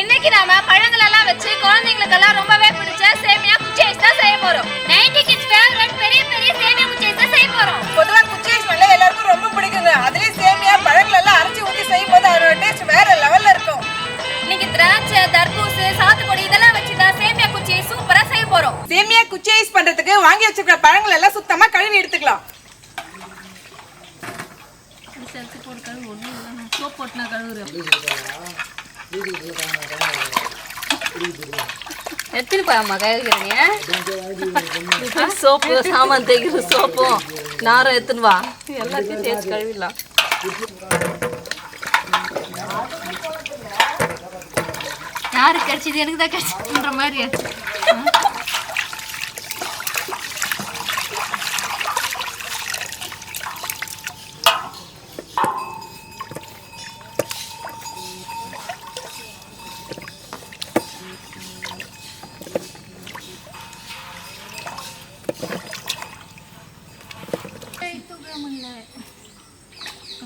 இன்னைக்கு நாம பழங்கள் எல்லாம் வச்சு குழந்தைங்களுக்கெல்லாம் ரொம்பவே பிடிச்ச சேமியா குச்சி ஐஸ் தான் செய்ய போறோம். 90 கிட்ஸ் ஃபேவரட் பெரிய பெரிய சேமியா குச்சி ஐஸ் தான் செய்ய போறோம். பொதுவா குச்சி ஐஸ் பண்ண எல்லாருக்கும் ரொம்ப பிடிக்குங்க. அதுலயும் சேமியா பழங்கள் எல்லாம் அரைச்சி ஊத்தி செய்யும் போது அதோட டேஸ்ட் வேற லெவல்ல இருக்கும். இன்னைக்கு திராட்சை தர்பூசு சாத்துக்குடி இதெல்லாம் வச்சு தான் சேமியா குச்சி சூப்பரா செய்ய போறோம். சேமியா குச்சி ஐஸ் பண்றதுக்கு வாங்கி வச்சிருக்கிற பழங்கள் எல்லாம் சுத்தமா கழுவி எடுத்துக்கலாம். எத்தனை பழமா கழுவிக்கிறீங்க சோப்பு சாமான் தேய்க்கிற சோப்பும் நாரம் எடுத்துன்னு வா. எல்லாத்தையும் தேய்ச்சி கழுவிடலாம். யாருக்கு கிடைச்சது? எனக்கு தான் கிடைச்சதுன்ற மாதிரி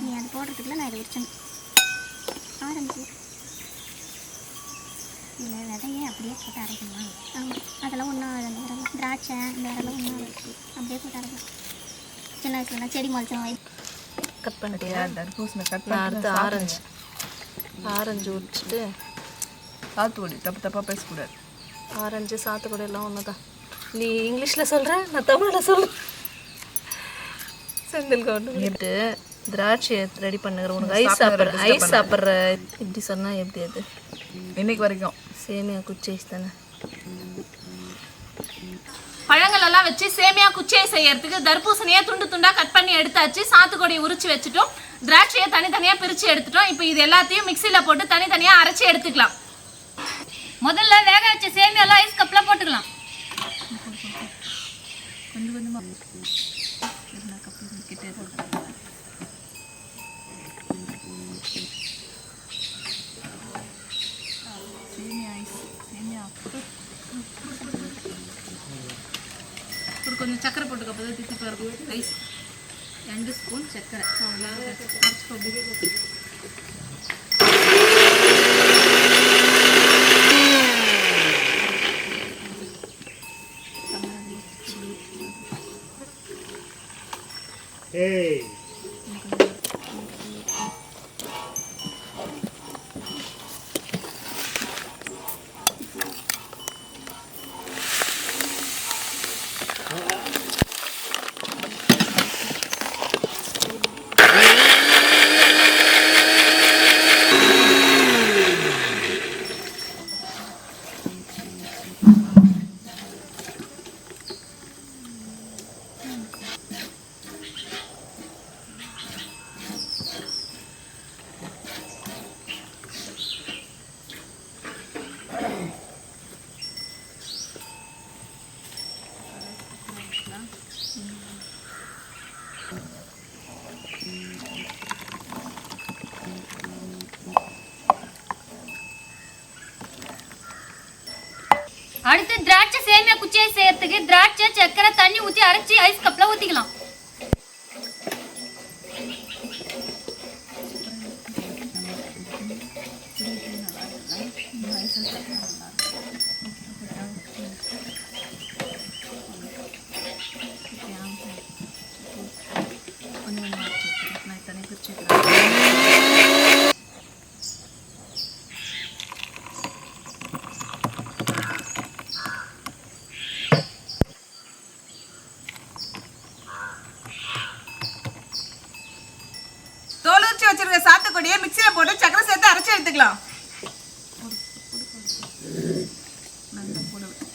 நீ அது போடுறதுக்குள்ள நான் இதை உரிச்சேன் ஆரஞ்சு இல்லை விதையே அப்படியே போட்டு அரைக்கணுமா? ஆமாம் அதெல்லாம் ஒன்றும் அந்த வேறெல்லாம் திராட்சை இந்த வேறெல்லாம் ஒன்றும் வச்சு அப்படியே போட்டு அரைக்கலாம் சின்ன வயசுலலாம் செடி முளைச்சிரும் கட் பண்ணிட்டியா தர்பூசணி கட் நான் அடுத்து ஆரஞ்சு. ஆரஞ்சு உரிச்சிட்டு சாத்துக்குடி தப்பு தப்பா பேசக்கூடாது. ஆரஞ்சு சாத்துக்குடி எல்லாம் ஒன்று தான் நீ இங்கிலீஷில் சொல்கிற நான் தமிழில் சொல்கிறேன் செந்தில் கவுண்டு திராட்சையை ரெடி பண்ணுகிற உனக்கு ஐஸ் சாப்பிட்ற ஐஸ் சாப்பிட்ற இப்படி சொன்னால் எப்படி அது? இன்னைக்கு வரைக்கும். சேமியா குச்சி ஐஸ் தானே? பழங்கள் எல்லாம் வச்சு சேமியா குச்சியை செய்யறதுக்கு தர்பூசணியை துண்டு துண்டா கட் பண்ணி எடுத்தாச்சு. சாத்துக்குடியை உரிச்சு வச்சுட்டோம். திராட்சையை தனித்தனியா பிரிச்சு எடுத்துட்டோம். இப்போ இது எல்லாத்தையும் மிக்சியில போட்டு தனித்தனியா அரைச்சு எடுத்துக்கலாம். முதல்ல வேக வச்ச சேமியாலாம் ஐஸ் கப்ல போட்டுக்கலாம். ஒரு கொஞ்சம் சக்கரை போட்டுக்க அப்போ தான் தித்திப்பாக இருக்கும் அடுத்து திராட்சை சேமியா குச்சியை செய்யறதுக்கு திராட்சை சக்கரை தண்ணி ஊற்றி அரைச்சி ஐஸ் கப்ல ஊற்றிக்கலாம் தோல் உரிச்சு வச்சிருக்க சாத்துக்குடியை மிக்சியில போட்டு சக்கரை சேர்த்து நல்லா போடுவேன்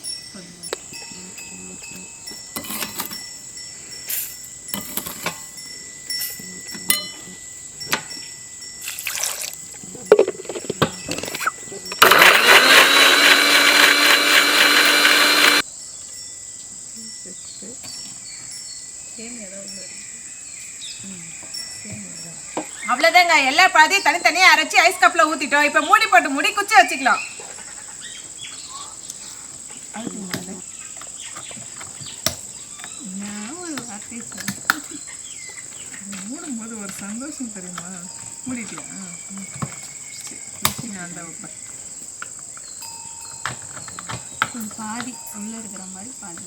அவ்வளவுதாங்க. எல்லா பாதியும் தனித்தனியா அரைச்சி ஐஸ் கப்ல ஊத்திட்டோம். இப்ப மூடி போட்டு மூடி குச்சி வச்சுக்கலாம். மூடும்போது ஒரு சந்தோஷம் தெரியுமா? சரி, குச்சி நான் தான் வைப்பேன். பாதி உள்ள இருக்கிற மாதிரி பாதி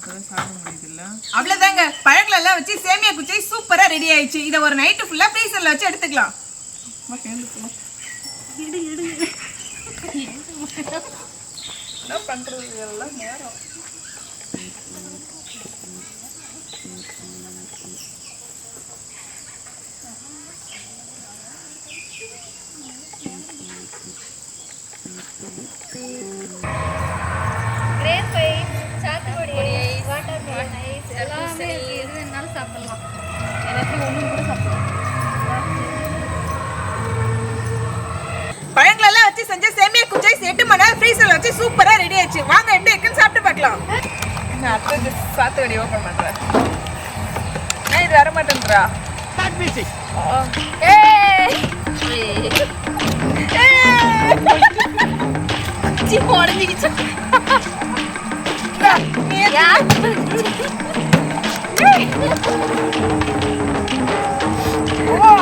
அப்பதான் சாப்பிட முடியுதுல்ல? அவ்வளவுதாங்க. பழங்கள் எல்லாம் வச்சு சேமியா குச்சி சூப்பரா ரெடி ஆயிடுச்சு. இதை ஒரு நைட்டு ஃபுல்லா ஃப்ரீசர்ல வச்சு எடுத்துக்கலாம். என்ன பண்றது எல்லாம் நேரம். சாப்பிடலாம். எல்லாத்தையும் ஒன்று கூட சாப்பிடலாம். பழங்கள் எல்லாம் வச்சு செஞ்ச சேமியா குச்சி எட்டு மணி நேரம் ஃப்ரீசர்ல வச்சு சூப்பரா ரெடி ஆயிடுச்சு. வாங்க எப்படி இருக்குன்னு சாப்பிட்டு பார்க்கலாம். நான் அடுத்தது சாத்துவடி ஓப்பன் பண்றேன் ஏன் இது வர மாட்டேன்றா? உடஞ்சிக்கிச்சு. ஓ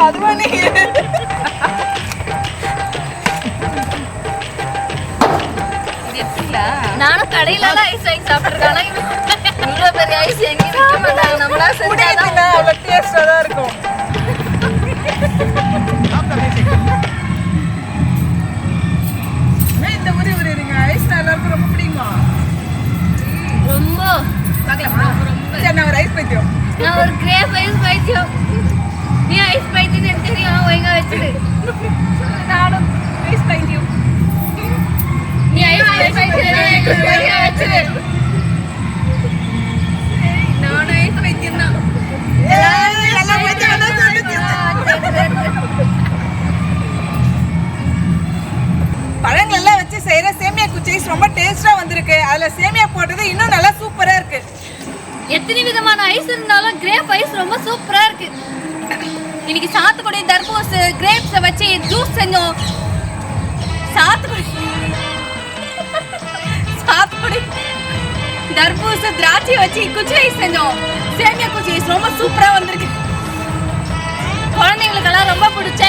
அதுவா நீ நானும் கடையில ஐஸ் வாங்கி சாப்பிட்டுருக்கேன். இவ்வளவு பெரிய ஐஸ் எங்கேயும் விற்க மாட்டாங்க நம்மளா செஞ்சாதான் முடியாதுன்னா அவ்வளோ தான் இருக்கும். நான் ஒரு கிரேப் ஐஸ் பைத்தியம் நீ ஐஸ் பைத்தியம் எனக்கு தெரியும். ஒழுங்கா வச்சிரு. நானும் ஐஸ் பைத்தியம் நீ ஐஸ் பைத்தியம் எனக்கு ஒழுங்கா வச்சிரு. நானும் ஐஸ் பைத்தியம் தான். பழங்கள் எல்லாம் வச்சு செய்யற சேமியா குச்சீஸ் ரொம்ப டேஸ்டா வந்திருக்கு. அதுல சேமியா போட்டது இன்னும் நல்லா எத்தனை விதமான ஐஸ் இருந்தாலும் கிரேப் ஐஸ் ரொம்ப சூப்பரா இருக்கு. இன்னைக்கு சாத்துக்குடி தர்பூசு கிரேப்ஸை வச்சு ஜூஸ் செஞ்சோம். சாத்துக்குடி. சாத்துக்குடி தர்பூசு திராட்சை வச்சு குச்சி ஐஸ் செஞ்சோம். சேமியா குச்சி ஐஸ் ரொம்ப சூப்பரா வந்திருக்கு. குழந்தைங்களுக்கெல்லாம் ரொம்ப பிடிச்ச